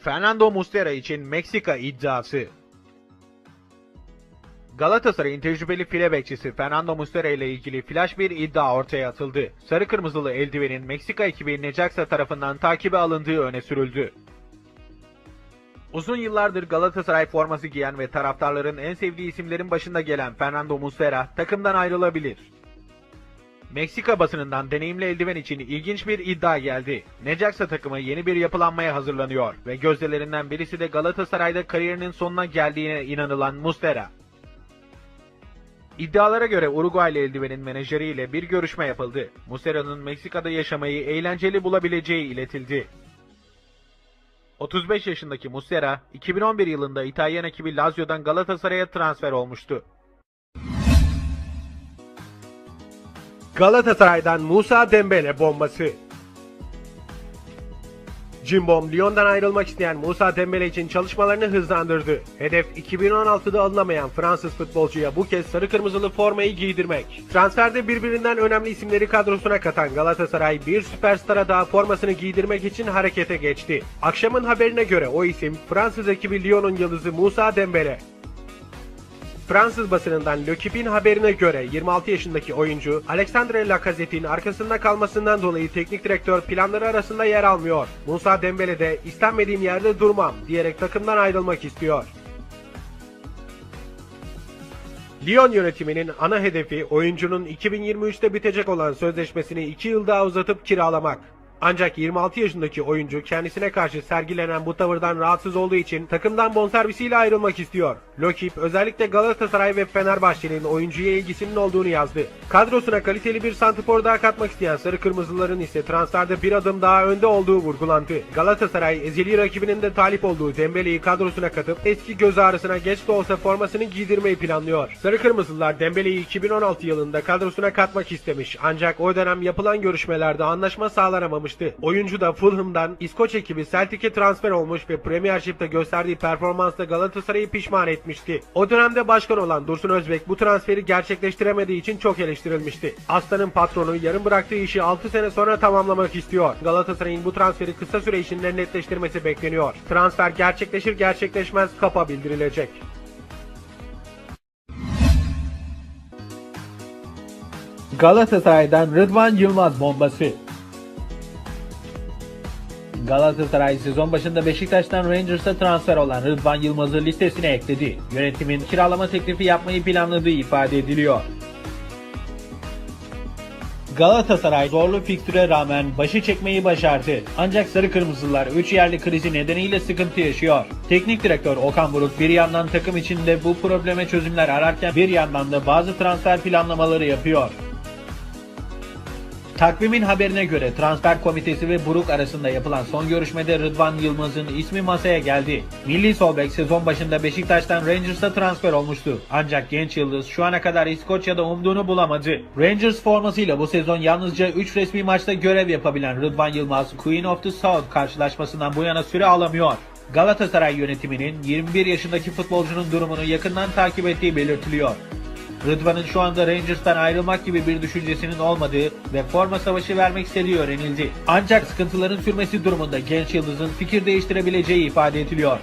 Fernando Muslera için Meksika iddiası. Galatasaray'ın tecrübeli file bekçisi Fernando Muslera ile ilgili flash bir iddia ortaya atıldı. Sarı kırmızılı eldivenin Meksika ekibi Necaxa tarafından takibe alındığı öne sürüldü. Uzun yıllardır Galatasaray forması giyen ve taraftarların en sevdiği isimlerin başında gelen Fernando Muslera takımdan ayrılabilir. Meksika basınından deneyimli eldiven için ilginç bir iddia geldi. Necaxa takımı yeni bir yapılanmaya hazırlanıyor ve gözdelerinden birisi de Galatasaray'da kariyerinin sonuna geldiğine inanılan Muslera. İddialara göre Uruguaylı eldivenin menajeriyle bir görüşme yapıldı. Muslera'nın Meksika'da yaşamayı eğlenceli bulabileceği iletildi. 35 yaşındaki Muslera, 2011 yılında İtalyan ekibi Lazio'dan Galatasaray'a transfer olmuştu. Galatasaray'dan Musa Dembele bombası. Cimbom Lyon'dan ayrılmak isteyen Musa Dembele için çalışmalarını hızlandırdı. Hedef 2016'da alınamayan Fransız futbolcuya bu kez sarı kırmızılı formayı giydirmek. Transferde birbirinden önemli isimleri kadrosuna katan Galatasaray bir süperstara daha formasını giydirmek için harekete geçti. Akşamın haberine göre o isim Fransız ekibi Lyon'un yıldızı Musa Dembele. Fransız basınından L'Equipe'in haberine göre 26 yaşındaki oyuncu Alexandre Lacazette'in arkasında kalmasından dolayı teknik direktör planları arasında yer almıyor. Musa Dembele de istenmediğim yerde durmam diyerek takımdan ayrılmak istiyor. Lyon yönetiminin ana hedefi oyuncunun 2023'te bitecek olan sözleşmesini 2 yıl daha uzatıp kiralamak. Ancak 26 yaşındaki oyuncu kendisine karşı sergilenen bu tavırdan rahatsız olduğu için takımdan bonservisiyle ayrılmak istiyor. Lokip özellikle Galatasaray ve Fenerbahçe'nin oyuncuya ilgisinin olduğunu yazdı. Kadrosuna kaliteli bir santifor daha katmak isteyen Sarı Kırmızıların ise transferde bir adım daha önde olduğu vurgulandı. Galatasaray ezeli rakibinin de talip olduğu Dembele'yi kadrosuna katıp eski göz ağrısına geç de olsa formasını giydirmeyi planlıyor. Sarı Kırmızılar Dembele'yi 2016 yılında kadrosuna katmak istemiş ancak o dönem yapılan görüşmelerde anlaşma sağlanamamıştı. Oyuncu da Fulham'dan İskoç ekibi Celtic'e transfer olmuş ve Premiership'te gösterdiği performansla Galatasaray'ı pişman etmişti. O dönemde başkan olan Dursun Özbek bu transferi gerçekleştiremediği için çok eleştirilmişti. Aslan'ın patronu yarım bıraktığı işi 6 sene sonra tamamlamak istiyor. Galatasaray'ın bu transferi kısa süre içinde netleştirmesi bekleniyor. Transfer gerçekleşir gerçekleşmez kapa bildirilecek. Galatasaray'dan Rıdvan Yılmaz bombası. Galatasaray sezon başında Beşiktaş'tan Rangers'a transfer olan Rıdvan Yılmaz'ı listesine ekledi. Yönetimin kiralama teklifi yapmayı planladığı ifade ediliyor. Galatasaray zorlu fikstüre rağmen başı çekmeyi başardı. Ancak Sarı Kırmızılar 3 yerli krizi nedeniyle sıkıntı yaşıyor. Teknik direktör Okan Buruk bir yandan takım içinde bu probleme çözümler ararken bir yandan da bazı transfer planlamaları yapıyor. Takvimin haberine göre transfer komitesi ve Buruk arasında yapılan son görüşmede Rıdvan Yılmaz'ın ismi masaya geldi. Milli sol bek sezon başında Beşiktaş'tan Rangers'a transfer olmuştu. Ancak genç yıldız şu ana kadar İskoçya'da umduğunu bulamadı. Rangers formasıyla bu sezon yalnızca 3 resmi maçta görev yapabilen Rıdvan Yılmaz, Queen of the South karşılaşmasından bu yana süre alamıyor. Galatasaray yönetiminin 21 yaşındaki futbolcunun durumunu yakından takip ettiği belirtiliyor. Rıdvan'ın şu anda Rangers'tan ayrılmak gibi bir düşüncesinin olmadığı ve forma savaşı vermek istediği öğrenildi. Ancak sıkıntıların sürmesi durumunda genç yıldızın fikir değiştirebileceği ifade ediliyor.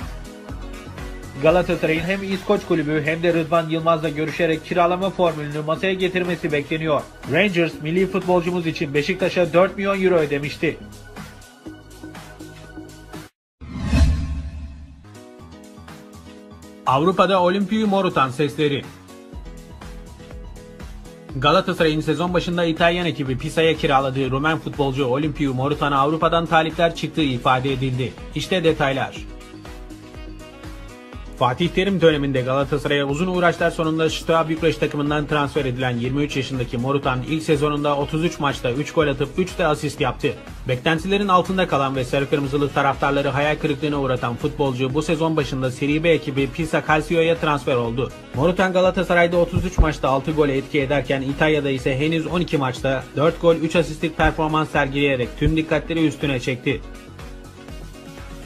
Galatasaray'ın hem İskoç kulübü hem de Rıdvan Yılmaz'la görüşerek kiralama formülünü masaya getirmesi bekleniyor. Rangers milli futbolcumuz için Beşiktaş'a 4 milyon euro ödemişti. Avrupa'da Olimpiyu Morutan sesleri Galatasaray'ın sezon başında İtalyan ekibi Pisa'ya kiraladığı Rumen futbolcu Olimpiyu Morutan'a Avrupa'dan talipler çıktığı ifade edildi. İşte detaylar. Fatih Terim döneminde Galatasaray'a uzun uğraşlar sonunda Steaua Bükreş takımından transfer edilen 23 yaşındaki Morutan ilk sezonunda 33 maçta 3 gol atıp 3 de asist yaptı. Beklentilerin altında kalan ve sarı kırmızılı taraftarları hayal kırıklığına uğratan futbolcu bu sezon başında Serie B ekibi Pisa Calcio'ya transfer oldu. Morutan Galatasaray'da 33 maçta 6 gol etki ederken İtalya'da ise henüz 12 maçta 4 gol 3 asistlik performans sergileyerek tüm dikkatleri üstüne çekti.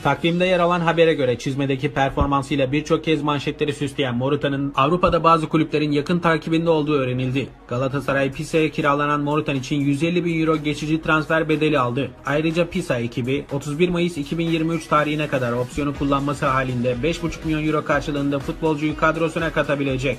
Takvimde yer alan habere göre çizmedeki performansıyla birçok kez manşetleri süsleyen Morutan'ın Avrupa'da bazı kulüplerin yakın takibinde olduğu öğrenildi. Galatasaray Pisa'ya kiralanan Morutan için 150 bin euro geçici transfer bedeli aldı. Ayrıca Pisa ekibi 31 Mayıs 2023 tarihine kadar opsiyonu kullanması halinde 5,5 milyon euro karşılığında futbolcuyu kadrosuna katabilecek.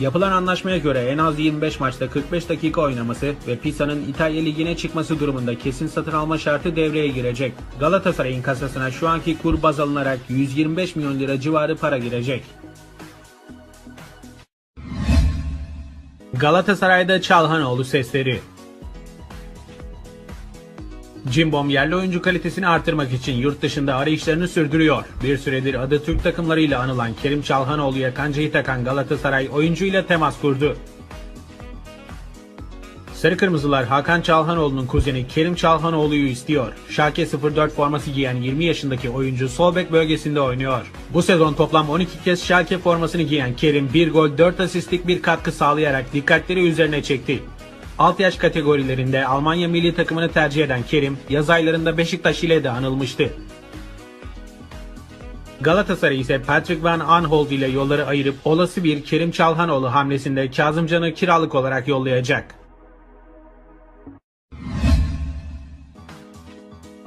Yapılan anlaşmaya göre en az 25 maçta 45 dakika oynaması ve Pisa'nın İtalya Ligi'ne çıkması durumunda kesin satın alma şartı devreye girecek. Galatasaray'ın kasasına şu anki kur baz alınarak 125 milyon lira civarı para girecek. Galatasaray'da Çalhanoğlu sesleri Cimbom yerli oyuncu kalitesini artırmak için yurt dışında arayışlarını sürdürüyor. Bir süredir adı Türk takımlarıyla anılan Kerim Çalhanoğlu'ya kancayı takan Galatasaray oyuncuyla temas kurdu. Sarı Kırmızılar Hakan Çalhanoğlu'nun kuzeni Kerim Çalhanoğlu'yu istiyor. Şalke 04 forması giyen 20 yaşındaki oyuncu sol bek bölgesinde oynuyor. Bu sezon toplam 12 kez Şalke formasını giyen Kerim 1 gol 4 asistlik bir katkı sağlayarak dikkatleri üzerine çekti. Alt yaş kategorilerinde Almanya milli takımını tercih eden Kerim, yaz aylarında Beşiktaş ile de anılmıştı. Galatasaray ise Patrick Van Aanholt ile yolları ayırıp olası bir Kerim Çalhanoğlu hamlesinde Kazımcan'ı kiralık olarak yollayacak.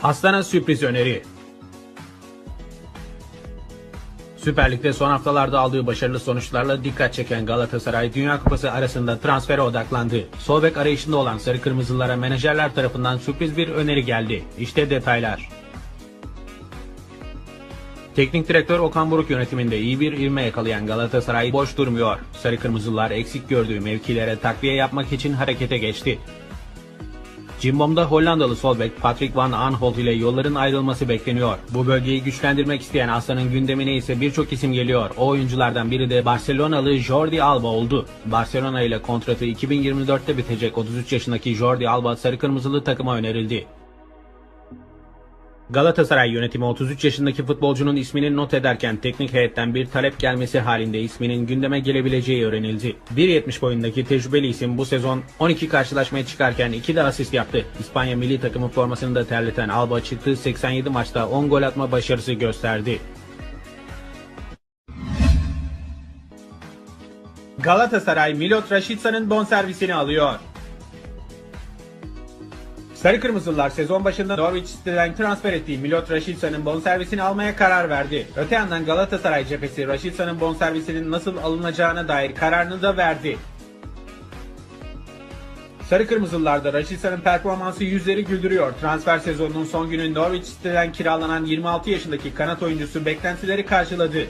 Aslan'a sürpriz öneri. Süper Lig'de son haftalarda aldığı başarılı sonuçlarla dikkat çeken Galatasaray Dünya Kupası arasında transfere odaklandı. Sol arayışında olan Sarı Kırmızılara menajerler tarafından sürpriz bir öneri geldi. İşte detaylar. Teknik direktör Okan Buruk yönetiminde iyi bir ivme yakalayan Galatasaray boş durmuyor. Sarı Kırmızılar eksik gördüğü mevkilere takviye yapmak için harekete geçti. Cimbom'da Hollandalı sol bek Patrick Van Aanholt ile yolların ayrılması bekleniyor. Bu bölgeyi güçlendirmek isteyen Aslan'ın gündemine ise birçok isim geliyor. O oyunculardan biri de Barcelonalı Jordi Alba oldu. Barcelona ile kontratı 2024'te bitecek 33 yaşındaki Jordi Alba sarı kırmızılı takıma önerildi. Galatasaray yönetimi 33 yaşındaki futbolcunun ismini not ederken teknik heyetten bir talep gelmesi halinde isminin gündeme gelebileceği öğrenildi. 1.70 boyundaki tecrübeli isim bu sezon 12 karşılaşmaya çıkarken 2 de asist yaptı. İspanya milli takımı formasını da terleten Alba çıktığı 87 maçta 10 gol atma başarısı gösterdi. Galatasaray Milot Rashidsa'nın bonservisini alıyor. Sarı Kırmızılar sezon başında Norwich City'den transfer ettiği Milot Rashidsa'nın bonservisini almaya karar verdi. Öte yandan Galatasaray cephesi Rashidsa'nın bonservisinin nasıl alınacağına dair kararını da verdi. Sarı Kırmızılılarda Rashidsa'nın performansı yüzleri güldürüyor. Transfer sezonunun son günü Norwich City'den kiralanan 26 yaşındaki kanat oyuncusu beklentileri karşıladı.